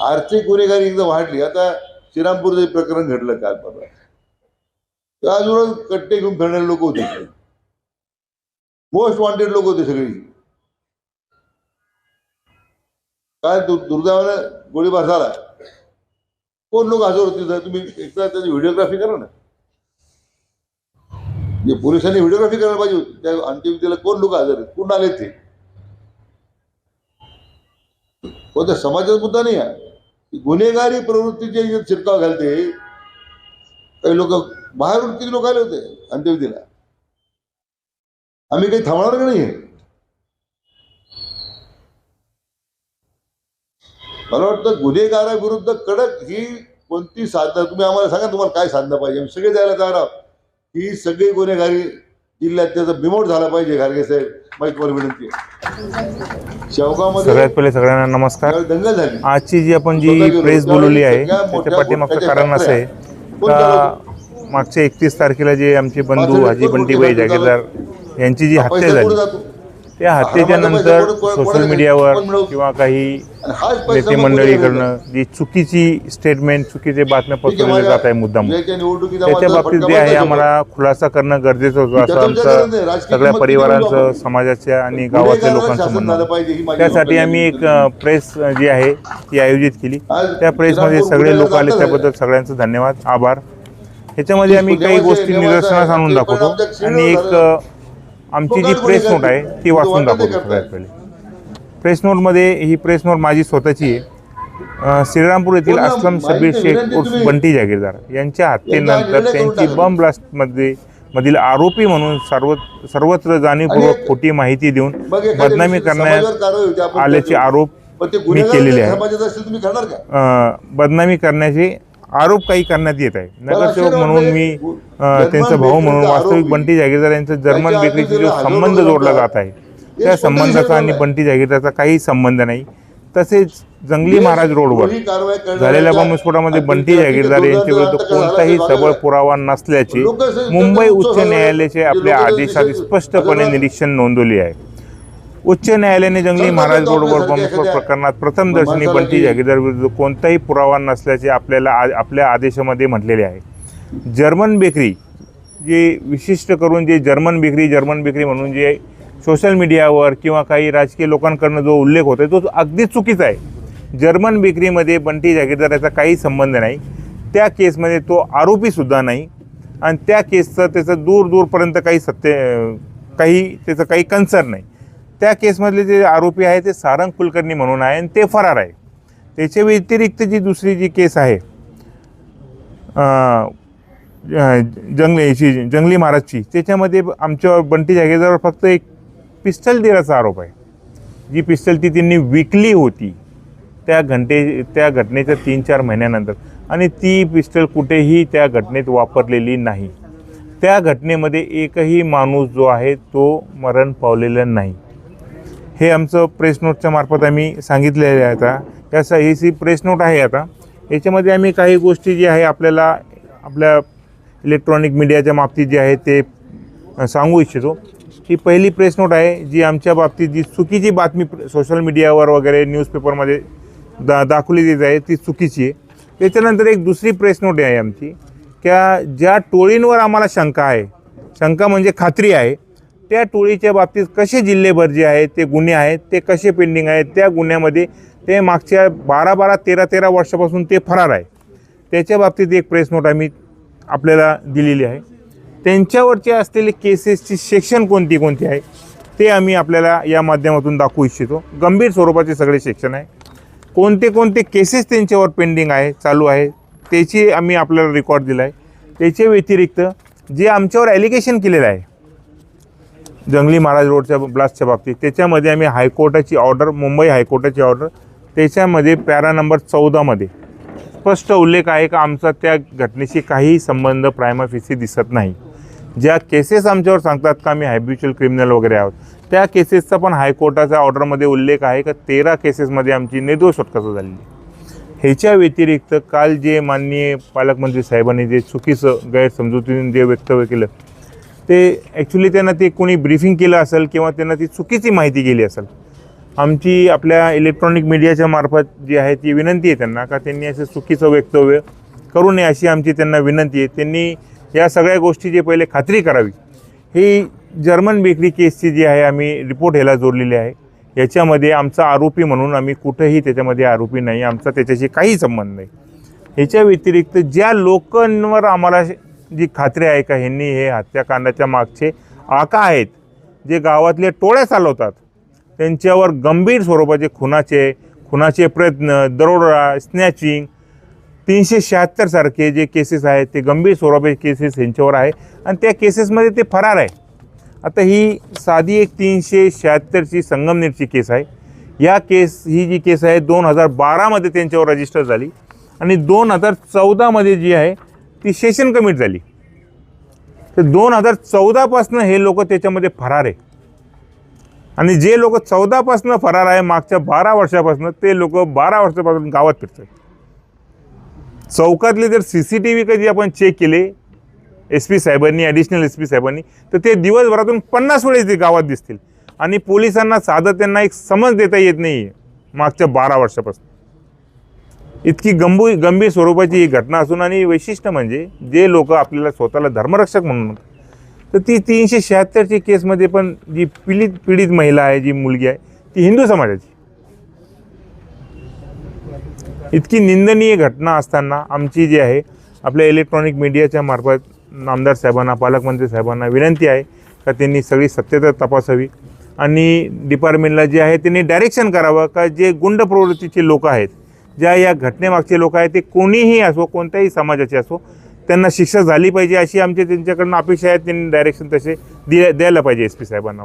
आर्थिक गुन्हेगारी एकदा वाढली. आता श्रीरामपूरचं प्रकरण घडलं काल परवा. त्या कट्टे घेऊन फिरणारे लोक होते मोस्ट वॉन्टेड लोक होते सगळी. काय दु- दुर्दैवानं गोळीबार झाला. कोण लोक हजर होते? तुम्ही एकदा त्याची व्हिडिओग्राफी करा ना. जे पोलिसांनी व्हिडिओग्राफी करायला पाहिजे होती त्या अंत्यविधीला कोण लोक हजर आहेत? कोण आले ते? कोणत्या समाजाचा मुद्दा नाही आहे गुन्हेगारी प्रवृत्तीचे जे शिरकाव घालते काही लोक बाहेरून किती लोक आले होते? अंत्यविधीला आम्ही काही थांबणार का नाही मला वाटतं गुन्हेगाराविरुद्ध कडक ही कोणती साधनं तुम्ही आम्हाला सांगा तुम्हाला काय साधनं पाहिजे. सगळे जायला तयार आहोत. ही सगळी गुन्हेगारी जिल्ह्यात त्याचा बिमोड झाला पाहिजे घारगे साहेब. माझी तुम्हाला विनंती आहे. शेवगावमध्ये सगळ्यात पहिले सगळ्यांना नमस्कार. त्यावेळी दंगल झाली. आजची जी आपण जी प्रेस बोलवली आहे त्याच्या पाठीमागचं कारण असं आहे. का मागच्या एकतीस तारखेला जे आमचे बंधू हाजी बंटीबाई जागीरदार यांची जी हत्या झाली त्या हत्येच्या नंतर सोशल मीडियावर किंवा काही नेते मंडळीकडनं जी चुकीची स्टेटमेंट चुकीचे बातम्या पसरवल्या जात आहे मुद्दाम. त्याच्या बाबतीत जे आहे. आम्हाला खुलासा करणं गरजेचं होतं. असं. आमचं सगळ्या परिवारांचं समाजाच्या आणि गावातल्या लोकांचं म्हणणं. त्यासाठी आम्ही एक. प्रेस जी आहे ती आयोजित केली. त्या प्रेसमध्ये सगळे लोक आले त्याबद्दल सगळ्यांचं धन्यवाद आभार. ह्याच्यामध्ये आम्ही काही गोष्टी निदर्शनास आणून दाखवतो. आणि एक आमची जी प्रेस नोट आहे ती वाचून दाखवतो सगळ्यात पहिले. प्रेस नोटमध्ये ही प्रेस नोट माझी स्वतःची आहे. श्रीरामपूर येथील अस्लम शबीर शेख उर्फ बंटी जागीरदार यांच्या हत्येनंतर त्यांची बम ब्लास्टमध्ये मधील आरोपी म्हणून सर्व सर्वत्र जाणीवपूर्वक खोटी माहिती देऊन बदनामी करण्यात आल्याचे. आरोप मी केलेले आहे. बदनामी करण्याचे आरोप काही करण्यात येत आहे. नगरसेवक म्हणून मी त्यांचा भाऊ म्हणून वास्तविक बंटी जागीरदार यांचा जर्मन बेकरीशी जो संबंध जोडला जात आहे त्या संबंधाचा आणि बंटी जागीरदारचा काही संबंध नाही. तसेच जंगली महाराज रोडवर झालेल्या बॉम्बस्फोटामध्ये बंटी जागीरदार यांच्या विरुद्ध कोणताही सबळ पुरावा नसल्याचे मुंबई उच्च न्यायालयाचे आपल्या आदेशात स्पष्टपणे निरीक्षण नोंदवली आहे. उच्च न्यायालयाने जंगली महाराज रोडवर बॉम्बस्फोट प्रकरणात प्रथम दर्शनी बंटी जागीरदार विरुद्ध कोणताही पुरावा नसल्याचे आपल्याला आ- आपल्या आदेशामध्ये म्हटलेले आहे. जर्मन बेकरी जे विशिष्ट करून जे जर्मन बेकरी जर्मन बेकरी म्हणून जे सोशल मीडियावर किंवा काही राजकीय लोकांकडनं जो उल्लेख होतो तो अगदी चुकीचा आहे. जर्मन बेकरीमध्ये बंटी जागीरदार याचा काही संबंध नाही. त्या केसमध्ये तो आरोपीसुद्धा नाही. आणि त्या केसचं त्याचं दूर दूरपर्यंत काही सत्य काही त्याचं काही कन्सर्न नाही. त्या केसमधले जे आरोपी आहे ते सारंग कुलकर्णी म्हणून आहे आणि ते फरार आहे. त्याच्या व्यतिरिक्त जी दुसरी जी केस आहे जंगलीची जंगली महाराजची त्याच्यामध्ये आमच्या बंटी जागेजवळ फक्त एक पिस्टल दिल्याचा आरोप आहे. जी पिस्टल ती त्यांनी विकली होती. त्या घंटे त्या घटनेच्या तीन चार महिन्यानंतर आणि ती पिस्टल कुठेही त्या घटनेत वापरलेली नाही. त्या घटनेमध्ये एकही माणूस जो आहे तो मरण पावलेला नाही. हे आमचं प्रेस नोटच्या मार्फत आम्ही सांगितलेलं आहे आता. याचा ही सी प्रेस नोट आहे आता याच्यामध्ये आम्ही काही गोष्टी जी आहे आपल्याला आपल्या इलेक्ट्रॉनिक मीडियाच्या बाबतीत जे आहे ते सांगू इच्छितो. ही पहिली प्रेस नोट आहे जी आमच्या बाबतीत जी चुकीची बातमी सोशल मीडियावर वगैरे न्यूजपेपरमध्ये दा दाखवली देत आहे ती चुकीची आहे. त्याच्यानंतर एक दुसरी प्रेस नोट आहे आमची त्या ज्या टोळींवर आम्हाला शंका आहे शंका म्हणजे खात्री आहे त्या टोळीच्या बाबतीत कसे जिल्हेभर जे आहेत ते गुन्हे आहेत ते कसे पेंडिंग आहेत त्या गुन्ह्यामध्ये ते मागच्या बारा बारा तेरा तेरा वर्षापासून ते फरार आहे. त्याच्या बाबतीत एक प्रेस नोट आम्ही आपल्याला दिलेली आहे. त्यांच्यावरचे असलेले केसेसची सेक्शन कोणती कोणती आहे ते आम्ही आपल्याला या माध्यमातून दाखवू इच्छितो. गंभीर स्वरूपाचे सगळे सेक्शन आहे. कोणते कोणते केसेस त्यांच्यावर पेंडिंग आहे चालू आहे त्याची आम्ही आपल्याला रेकॉर्ड दिला आहे त्याच्या व्यतिरिक्त जे आमच्यावर ॲलिगेशन केलेलं आहे जंगली महाराज रोडच्या ब्लास्टच्या बाबतीत. त्याच्यामध्ये आम्ही हायकोर्टाची ऑर्डर मुंबई हायकोर्टाची ऑर्डर त्याच्यामध्ये पॅरा नंबर चौदामध्ये स्पष्ट उल्लेख आहे का आमचा त्या घटनेशी काहीही संबंध प्रायमाफिसी दिसत नाही. ज्या केसेस आमच्यावर सांगतात का आम्ही हॅबिच्युअल क्रिमिनल वगैरे आहोत त्या केसेसचा पण हायकोर्टाच्या ऑर्डरमध्ये उल्लेख आहे का तेरा केसेसमध्ये आमची निर्दोष सुटका झालेली ह्याच्या व्यतिरिक्त काल जे माननीय पालकमंत्री साहेबांनी जे चुकीचं गैरसमजुतीने जे वक्तव्य केलं ते ॲक्च्युली त्यांना ते कोणी ब्रीफिंग केलं असेल किंवा त्यांना ती चुकीची माहिती गेली असेल आमची आपल्या इलेक्ट्रॉनिक मीडियाच्या मार्फत जी आहे ती विनंती आहे त्यांना का त्यांनी असं चुकीचं वक्तव्य करू नये अशी आमची त्यांना विनंती आहे. त्यांनी या सगळ्या गोष्टीची पहिले खात्री करावी. ही जर्मन बेकरी केसची जी आहे आम्ही रिपोर्ट ह्याला जोडलेली आहे. याच्यामध्ये आमचा आरोपी म्हणून आम्ही कुठंही त्याच्यामध्ये आरोपी नाही आमचा त्याच्याशी काही संबंध नाही. ह्याच्या व्यतिरिक्त ज्या लोकांवर आम्हाला जी खात्री आहे का ह्यांनी हे हत्याकांडाच्या मागचे आका आहेत जे गावातले टोळ्या चालवतात त्यांच्यावर गंभीर स्वरूपाचे खुनाचे खुनाचे प्रयत्न दरोडा स्नॅचिंग तीनशे शहात्तरसारखे जे केसेस आहेत ते गंभीर स्वरूपाचे केसेस यांच्यावर आहे आणि त्या केसेसमध्ये ते फरार आहे. आता ही साधी एक तीनशे शहात्तरची संगमनेरची केस आहे. या केस ही जी केस आहे दोन हजार बारामध्ये त्यांच्यावर रजिस्टर झाली आणि दोन हजार चौदामध्ये जी आहे ती सेशन कमिट झाली. तर दोन हजार चौदापासनं हे लोक त्याच्यामध्ये फरार आहे. आणि जे लोक चौदापासनं फरार आहे मागच्या बारा वर्षापासून ते लोक बारा वर्षापासून गावात फिरतात. चौकातले जर सी सी टी व्ही कधी आपण चेक केले एस पी साहेबांनी ॲडिशनल एस पी साहेबांनी तर ते दिवसभरातून पन्नास वेळेस ते गावात दिसतील. आणि पोलिसांना साधं त्यांना एक समज देता येत नाही आहे मागच्या बारा वर्षापासून. इतकी गंभू गंभीर स्वरूपाची ही घटना असून आणि वैशिष्ट्य म्हणजे जे लोक आपल्याला स्वतःला धर्मरक्षक म्हणून तर ती तीनशे शहात्तरची केसमध्ये पण जी पीडित पीडित महिला आहे जी मुलगी आहे ती हिंदू समाजाची. इतकी निंदनीय घटना असताना आमची जी आहे आपल्या इलेक्ट्रॉनिक मीडियाच्या मार्फत आमदार साहेबांना पालकमंत्री साहेबांना विनंती आहे का त्यांनी सगळी सत्यता तपासावी आणि डिपार्टमेंटला जे आहे त्यांनी डायरेक्शन करावं का जे गुंड प्रवृत्तीचे लोक आहेत ज्या या घटनेमागचे लोक आहेत ते कोणीही असो कोणत्याही समाजाचे असो त्यांना शिक्षा झाली पाहिजे अशी आमची त्यांच्याकडनं अपेक्षा आहे त्यांनी डायरेक्शन तसे दि द्यायला पाहिजे एस पी साहेबांना.